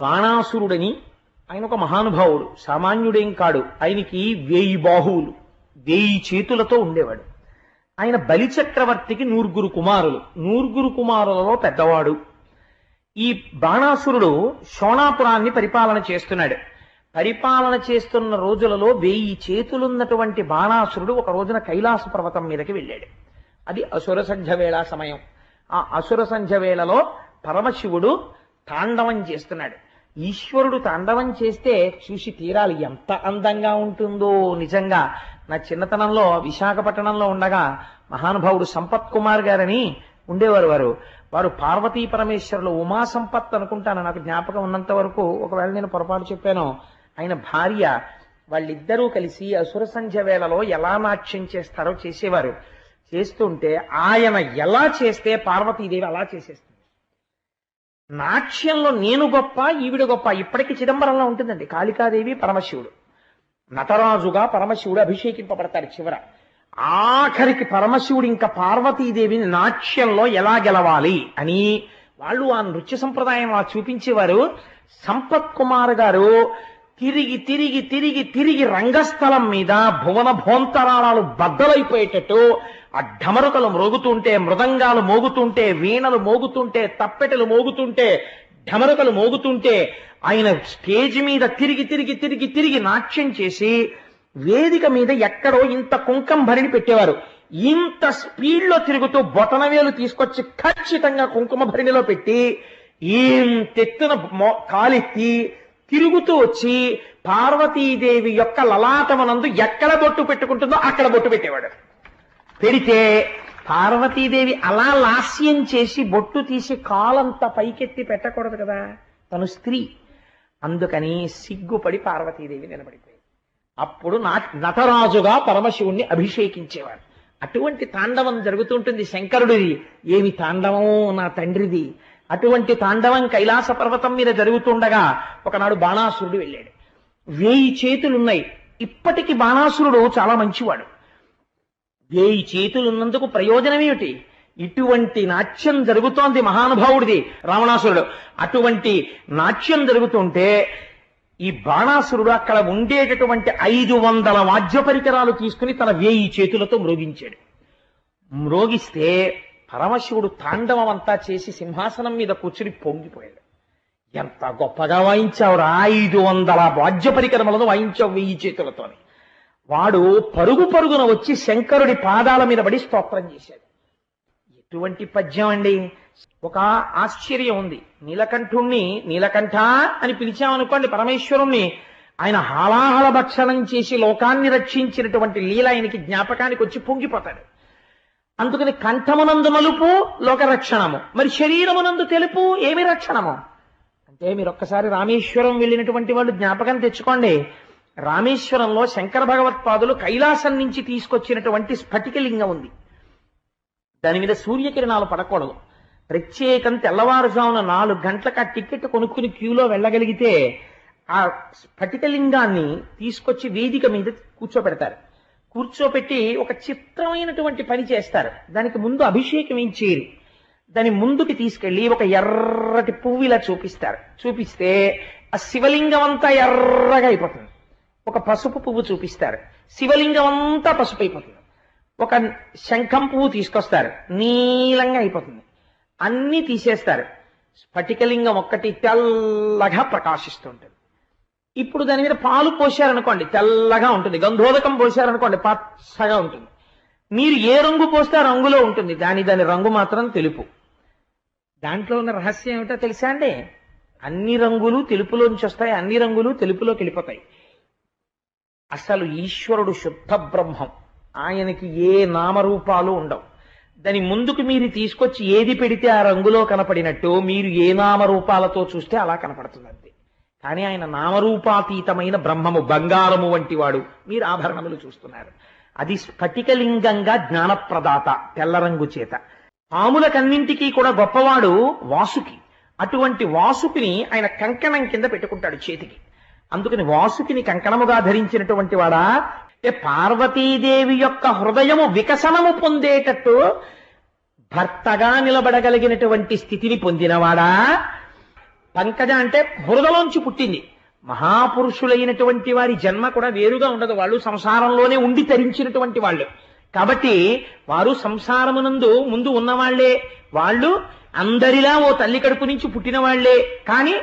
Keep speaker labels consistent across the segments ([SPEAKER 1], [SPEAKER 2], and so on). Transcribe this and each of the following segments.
[SPEAKER 1] బాణాసురుడని ఆయన ఒక మహానుభావుడు సామాన్యుడేం కాడు. ఆయనకి వేయి బాహువులు వేయి చేతులతో ఉండేవాడు. ఆయన బలిచక్రవర్తికి నూరుగురు కుమారులు. నూరుగురు కుమారులలో పెద్దవాడు. ఈ బాణాసురుడు శోణాపురాన్ని పరిపాలన చేస్తున్నాడు. పరిపాలన చేస్తున్న రోజులలో వెయ్యి చేతులున్నటువంటి బాణాసురుడు ఒక రోజున కైలాస పర్వతం మీదకి వెళ్ళాడు. అది అసుర సంధ్య వేళ సమయం. ఆ అసుర సంధ్య వేళలో పరమశివుడు తాండవం చేస్తున్నాడు. ఈశ్వరుడు తాండవం చేస్తే చూసి తీరాలి. ఎంత అందంగా ఉంటుందో నిజంగా. నా చిన్నతనంలో విశాఖపట్నంలో ఉండగా మహానుభావుడు సంపత్ కుమార్ గారని ఉండేవారు వారు. వారు పార్వతీ పరమేశ్వరులు ఉమా సంపత్ అనుకుంటాను. నాకు జ్ఞాపకం ఉన్నంత వరకు ఒకవేళ నేను పొరపాటు చెప్పాను ఆయన భార్య వాళ్ళిద్దరూ కలిసి అసుర సంధ్య వేళలో ఎలా నాట్యం చేస్తారో చేసేవారు. చేస్తుంటే ఆయన ఎలా చేస్తే పార్వతీదేవి అలా చేసేస్తుంది. నాట్యంలో నేను గొప్ప ఈవిడ గొప్ప. ఇప్పటికీ చిదంబరంలో ఉంటుందండి. కాళికాదేవి పరమశివుడు. నటరాజుగా పరమశివుడు అభిషేకింపబడతాడు చివర. ఆఖరికి పరమశివుడు ఇంకా పార్వతీదేవిని నాట్యంలో ఎలా గెలవాలి అని వాళ్ళు ఆ నృత్య సంప్రదాయం అలా చూపించేవారు. సంపత్ కుమార్ గారు తిరిగి తిరిగి తిరిగి తిరిగి రంగస్థలం మీద భువన భోంతరాళాలు బద్దలైపోయేటట్టు ఆ ఢమరుకలు మ్రోగుతుంటే మృదంగాలు మోగుతుంటే వీణలు మోగుతుంటే తప్పెటలు మోగుతుంటే ఢమరుకలు మోగుతుంటే ఆయన స్టేజ్ మీద తిరిగి తిరిగి తిరిగి తిరిగి నాట్యం చేసి వేదిక మీద ఎక్కడో ఇంత కుంకం భరిని పెట్టేవారు. ఇంత స్పీడ్లో తిరుగుతూ బొటనవేలు తీసుకొచ్చి ఖచ్చితంగా కుంకుమ భరిణిలో పెట్టి ఇంతెత్తున మో- కాలెత్తి తిరుగుతూ వచ్చి పార్వతీదేవి యొక్క లలాటమనందు ఎక్కడ బొట్టు పెట్టుకుంటుందో అక్కడ బొట్టు పెట్టేవాడు. పెడితే పార్వతీదేవి అలా లాస్యం చేసి బొట్టు తీసి కాలంతా పైకెత్తి పెట్టకూడదు కదా తను స్త్రీ. అందుకని సిగ్గుపడి పార్వతీదేవి నిలబడిపోయింది. అప్పుడు నా నటరాజుగా పరమశివుణ్ణి అభిషేకించేవాడు. అటువంటి తాండవం జరుగుతుంటుంది శంకరుడిది. ఏమి తాండవం నా తండ్రిది. అటువంటి తాండవం కైలాస పర్వతం మీద జరుగుతుండగా ఒకనాడు బాణాసురుడు వెళ్ళాడు. వేయి చేతులున్నాయి. ఇప్పటికి బాణాసురుడు చాలా మంచివాడు. వేయి చేతులున్నందుకు ప్రయోజనం ఏమిటి? ఇటువంటి నాట్యం జరుగుతోంది మహానుభావుడిది రావణాసురుడు. అటువంటి నాట్యం జరుగుతుంటే ఈ బాణాసురుడు అక్కడ ఉండేటటువంటి ఐదు వందల వాద్య పరికరాలు తీసుకుని తన వేయి చేతులతో మ్రోగించాడు. మ్రోగిస్తే పరమశివుడు తాండవం అంతా చేసి సింహాసనం మీద కూర్చుని పొంగిపోయాడు. ఎంత గొప్పగా వాయించావురా ఐదు వందల వాద్య పరికరములను వాయించావు వెయ్యి చేతులతోని. వాడు పరుగు పరుగున వచ్చి శంకరుడి పాదాల మీద పడి స్తోత్రం చేశాడు. ఎటువంటి పద్యం అండి? ఒక ఆశ్చర్యం ఉంది. నీలకంఠుణ్ణి నీలకంఠ అని పిలిచామనుకోండి పరమేశ్వరుణ్ణి ఆయన హాలాహల భక్షణం చేసి లోకాన్ని రక్షించినటువంటి లీల ఆయనకి జ్ఞాపకానికి వచ్చి పొంగిపోతాడు. అందుకని కంఠమునందు నలుపు లోకరక్షణము. మరి శరీరమునందు తెలుపు ఏమి రక్షణము? అంటే మీరు ఒక్కసారి రామేశ్వరం వెళ్ళినటువంటి వాళ్ళు జ్ఞాపకం తెచ్చుకోండి. రామేశ్వరంలో శంకర భగవత్పాదులు కైలాసం నుంచి తీసుకొచ్చినటువంటి స్ఫటికలింగం ఉంది. దాని మీద సూర్యకిరణాలు పడకూడదు. ప్రత్యేకం తెల్లవారుజామున నాలుగు గంటలకు ఆ టికెట్ కొనుక్కుని క్యూలో వెళ్ళగలిగితే ఆ స్ఫటికలింగాన్ని తీసుకొచ్చి వేదిక మీద కూర్చోబెడతారు. కూర్చోపెట్టి ఒక చిత్రమైనటువంటి పని చేస్తారు. దానికి ముందు అభిషేకం ఏం చేయరు. దాని ముందుకి తీసుకెళ్ళి ఒక ఎర్రటి పువ్వు ఇలా చూపిస్తారు. చూపిస్తే ఆ శివలింగం అంతా ఎర్రగా అయిపోతుంది. ఒక పసుపు పువ్వు చూపిస్తారు. శివలింగం అంతా పసుపు అయిపోతుంది. ఒక శంఖం పువ్వు తీసుకొస్తారు. నీలంగా అయిపోతుంది. అన్ని తీసేస్తారు. స్ఫటికలింగం ఒక్కటి తెల్లగా ప్రకాశిస్తుంటుంది ఇప్పుడు దాని మీద పాలు పోసారనుకోండి తెల్లగా ఉంటుంది. గంధోదకం పోశారనుకోండి పచ్చగా ఉంటుంది. మీరు ఏ రంగు పోస్తే ఆ రంగులో ఉంటుంది. దాని దాని రంగు మాత్రం తెలుపు. దాంట్లో ఉన్న రహస్యం ఏమిటో తెలుసా అండి? అన్ని రంగులు తెలుపులోంచి వస్తాయి అన్ని రంగులు తెలుపులోకి వెళ్ళిపోతాయి. అసలు ఈశ్వరుడు శుద్ధ బ్రహ్మం. ఆయనకి ఏ నామరూపాలు ఉండవు. దాని ముందుకు మీరు తీసుకొచ్చి ఏది పెడితే ఆ రంగులో కనపడినట్టు మీరు ఏ నామరూపాలతో చూస్తే అలా కనపడుతుంది అంతే కానీ ఆయన నామరూపాతీతమైన బ్రహ్మము బంగారము వంటి వాడు మీరు ఆభరణములు చూస్తున్నారు. అది స్ఫటికలింగంగా జ్ఞానప్రదాత తెల్ల రంగు చేత. పాములకన్నింటికీ కూడా గొప్పవాడు వాసుకి. అటువంటి వాసుకిని ఆయన కంకణం కింద పెట్టుకుంటాడు చేతికి. అందుకని వాసుకిని కంకణముగా ధరించినటువంటి వాడా? అంటే పార్వతీదేవి యొక్క హృదయము వికసనము పొందేటట్టు భర్తగా నిలబడగలిగినటువంటి స్థితిని పొందినవాడా? పంకజ అంటే బురదలోంచి పుట్టింది. మహాపురుషులైనటువంటి వారి జన్మ కూడా వేరుగా ఉండదు. వాళ్ళు సంసారంలోనే ఉండి తరించినటువంటి వాళ్ళు. కాబట్టి వారు సంసారమునందు ముందు ఉన్నవాళ్ళే. వాళ్ళు అందరిలా ఓ తల్లి కడుపు నుంచి పుట్టిన వాళ్ళే. కానీ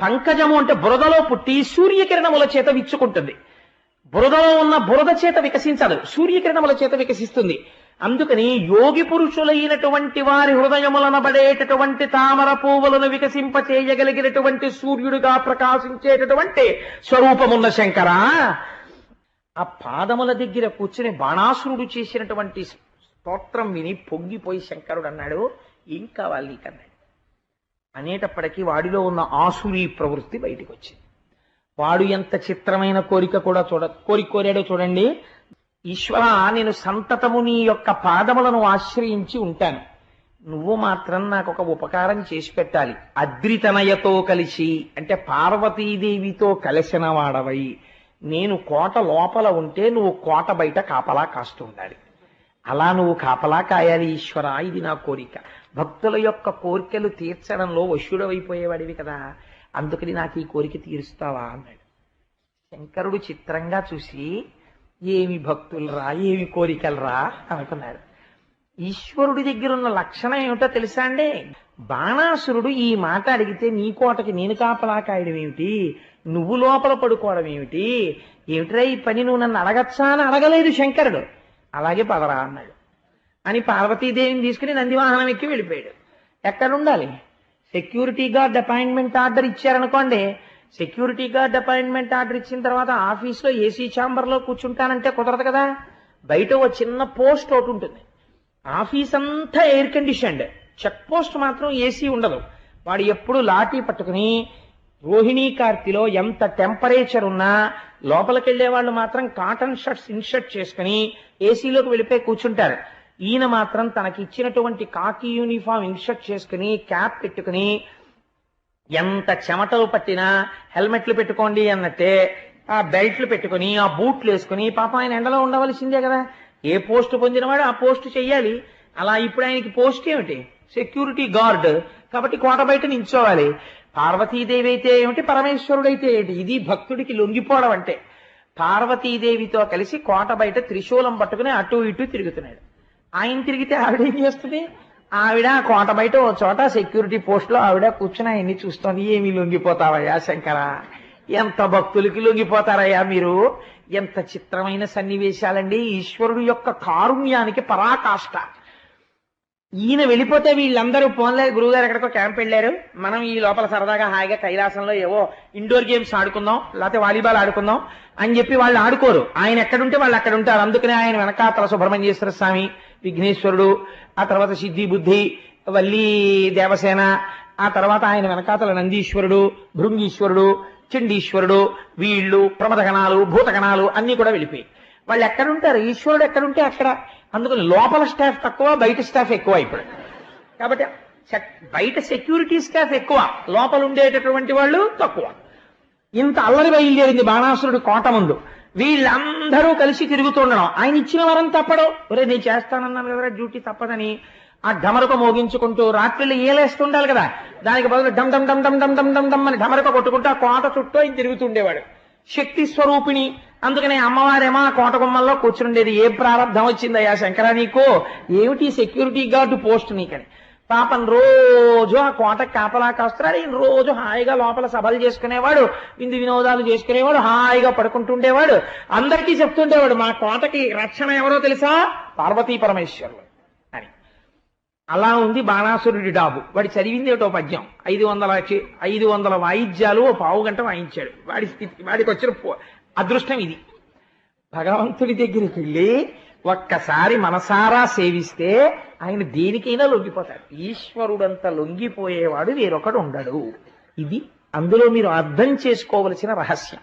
[SPEAKER 1] పంకజము అంటే బురదలో పుట్టి సూర్యకిరణముల చేత విచ్చుకుంటుంది. బురదలో ఉన్న బురద చేత వికసించదు సూర్యకిరణముల చేత వికసిస్తుంది. అందుకని యోగి పురుషులైనటువంటి వారి హృదయములనబడేటటువంటి తామర పువ్వులను వికసింప చేయగలిగినటువంటి సూర్యుడిగా ప్రకాశించేటటువంటి స్వరూపమున్న శంకర ఆ పాదముల దగ్గర కూర్చుని బాణాసురుడు చేసినటువంటి స్తోత్రం విని పొంగిపోయి శంకరుడు అన్నాడు ఏం కావాలి నీకన్నాడు అనేటప్పటికీ వాడిలో ఉన్న ఆసురీ ప్రవృత్తి బయటికి వచ్చింది వాడు ఎంత చిత్రమైన కోరిక కూడా చూడ కోరిక కోరాడో చూడండి. ఈశ్వర నేను సంతతము నీ యొక్క పాదములను ఆశ్రయించి ఉంటాను. నువ్వు మాత్రం నాకు ఒక ఉపకారం చేసి పెట్టాలి. అద్రితనయతో కలిసి అంటే పార్వతీదేవితో కలిసిన వాడవై నేను కోట లోపల ఉంటే నువ్వు కోట బయట కాపలా కాస్తూ ఉండాలి. అలా నువ్వు కాపలా కాయాలి ఈశ్వర ఇది నా కోరిక. భక్తుల యొక్క కోరికలు తీర్చడంలో వశుడవైపోయేవాడివి కదా అందుకని నాకు ఈ కోరిక తీరుస్తావా అన్నాడు. శంకరుడు చిత్రంగా చూసి ఏమి భక్తులరా ఏమి కోరికలరా అనుకున్నాడు ఈశ్వరుడి దగ్గర ఉన్న లక్షణం ఏమిటో తెలుసా అండి? బాణాసురుడు ఈ మాట అడిగితే నీ కోటకి నేను కాపలా కాయడం ఏమిటి? నువ్వు లోపల పడుకోవడం ఏమిటి? ఏమిట్రా ఈ పని నువ్వు నన్ను అడగచ్చా అని అడగలేదు శంకరుడు. అలాగే పదరా అన్నాడు. అని పార్వతీదేవిని తీసుకుని నందివాహనం ఎక్కి వెళ్ళిపోయాడు. ఎక్కడుండాలి? సెక్యూరిటీ గార్డ్ అపాయింట్మెంట్ ఆర్డర్ ఇచ్చారనుకోండి సెక్యూరిటీ గార్డ్ అపాయింట్మెంట్ ఆర్డర్ ఇచ్చిన తర్వాత ఆఫీస్లో ఏసీ ఛాంబర్లో కూర్చుంటానంటే కుదరదు కదా. బయట ఒక చిన్న పోస్ట్ ఒకటి ఉంటుంది. ఆఫీస్ అంతా ఎయిర్ కండిషన్డ్. చెక్ పోస్ట్ మాత్రం ఏసీ ఉండదు. వాడు ఎప్పుడు లాఠీ పట్టుకుని రోహిణీ కార్తిలో ఎంత టెంపరేచర్ ఉన్నా లోపలికి వెళ్ళే వాళ్ళు మాత్రం కాటన్ షర్ట్స్ ఇన్షర్ట్ చేసుకుని ఏసీలోకి వెళ్ళిపోయి కూర్చుంటారు. ఈయన మాత్రం తనకి ఇచ్చినటువంటి కాకి యూనిఫామ్ ఇన్షర్ట్ చేసుకుని క్యాప్ పెట్టుకుని ఎంత చెమటలు పట్టినా హెల్మెట్లు పెట్టుకోండి అన్నట్టే ఆ బెల్ట్లు పెట్టుకుని ఆ బూట్లు వేసుకుని పాప ఆయన ఎండలో ఉండవలసిందే కదా. ఏ పోస్ట్ పొందినవాడు ఆ పోస్ట్ చెయ్యాలి. అలా ఇప్పుడు ఆయనకి పోస్ట్ ఏమిటి? Security guard. కాబట్టి కోట బయట నించోవాలి పార్వతీదేవి అయితే ఏమిటి? అయితే ఏంటి ఇది భక్తుడికి లొంగిపోవడం అంటే. పార్వతీదేవితో కలిసి కోట బయట త్రిశూలం పట్టుకుని అటు ఇటు తిరుగుతున్నాడు. ఆయన తిరిగితే ఆవిడేం చేస్తుంది? ఆవిడ కోట బయట ఓ చోట సెక్యూరిటీ పోస్ట్లో ఆవిడ కూర్చుని ఆయన్ని చూస్తోంది. ఏమి లొంగిపోతావయ్యా శంకర? ఎంత భక్తులకి లొంగిపోతారయ్యా మీరు? ఎంత చిత్రమైన సన్నివేశాలండి. ఈశ్వరుడు యొక్క కారుణ్యానికి పరాకాష్ట. ఈయన వెళ్ళిపోతే వీళ్ళందరూ పోన్లే. గురువుగారు ఎక్కడికో క్యాంప్ వెళ్ళారు. మనం ఈ లోపల సరదాగా హాయిగా కైలాసంలో ఏవో ఇండోర్ గేమ్స్ ఆడుకుందాం లేకపోతే వాలీబాల్ ఆడుకుందాం అని చెప్పి వాళ్ళు ఆడుకోరు. ఆయన ఎక్కడుంటే వాళ్ళు అక్కడ ఉంటారు అందుకనే ఆయన వెనకాతల సుబ్రహ్మణ్యేశ్వర స్వామి విఘ్నేశ్వరుడు ఆ తర్వాత సిద్ధి బుద్ధి వల్లి దేవసేన ఆ తర్వాత ఆయన వెనకాతల నందీశ్వరుడు భృంగీశ్వరుడు చండీశ్వరుడు వీళ్ళు ప్రమదగణాలు భూతగణాలు అన్ని కూడా వెళ్ళిపోయి వాళ్ళు ఎక్కడుంటారు? ఈశ్వరుడు ఎక్కడుంటే అక్కడ. అందుకని లోపల స్టాఫ్ తక్కువ బయట స్టాఫ్ ఎక్కువ ఇప్పుడు కాబట్టి బయట సెక్యూరిటీ స్టాఫ్ ఎక్కువ లోపల ఉండేటటువంటి వాళ్ళు తక్కువ. ఇంత అల్లరి బయలుదేరింది బాణాసురుడు కోట ముందు. వీళ్ళందరూ కలిసి తిరుగుతుండడం ఆయన ఇచ్చిన వరం తప్పడు. ఒరే నేను చేస్తానన్నాను కదా డ్యూటీ తప్పదని ఆ ఢమరక మోగించుకుంటూ రాత్రిళ్ళు ఏలేస్తుండాలి కదా. దానికి బదులు డమ్ డమ్ డమ్ డమ్ డమ్ డమ్ డమ్ డమ్ అని ఢమరక కొట్టుకుంటూ ఆ కోట చుట్టూ ఆయన తిరుగుతుండేవాడు. శక్తి స్వరూపిణి. అందుకనే అమ్మవారేమో ఆ కోట గుమ్మల్లో కూర్చుండేది ఏ ప్రారంభం వచ్చిందయ్యా శంకరా నీకు? ఏమిటి సెక్యూరిటీ గార్డు పోస్ట్ నీకని? పాపం రోజు ఆ కోట కాపలా కాస్తున్నాడు ఈయన రోజు హాయిగా లోపల సభలు చేసుకునేవాడు విందు వినోదాలు చేసుకునేవాడు హాయిగా పడుకుంటుండేవాడు. అందరికీ చెప్తుండేవాడు మా కోటకి రక్షణ ఎవరో తెలుసా? పార్వతీ పరమేశ్వరులు. అని. అలా ఉంది బాణాసురుడి డాబు. వాడి చదివింది ఏటో పద్యం. ఐదు వందల ఐదు వందల వాయిద్యాలు ఓ పావు గంట వాయించాడు. వాడి స్థితి వాడికి వచ్చిన పో- అదృష్టం ఇది. భగవంతుడి దగ్గరికి వెళ్ళి ఒక్కసారి మనసారా సేవిస్తే ఆయన దేనికైనా లొంగిపోతాడు. ఈశ్వరుడంత లొంగిపోయేవాడు వేరొకడు ఉండడు. ఇది అందులో మీరు అర్థం చేసుకోవలసిన రహస్యం.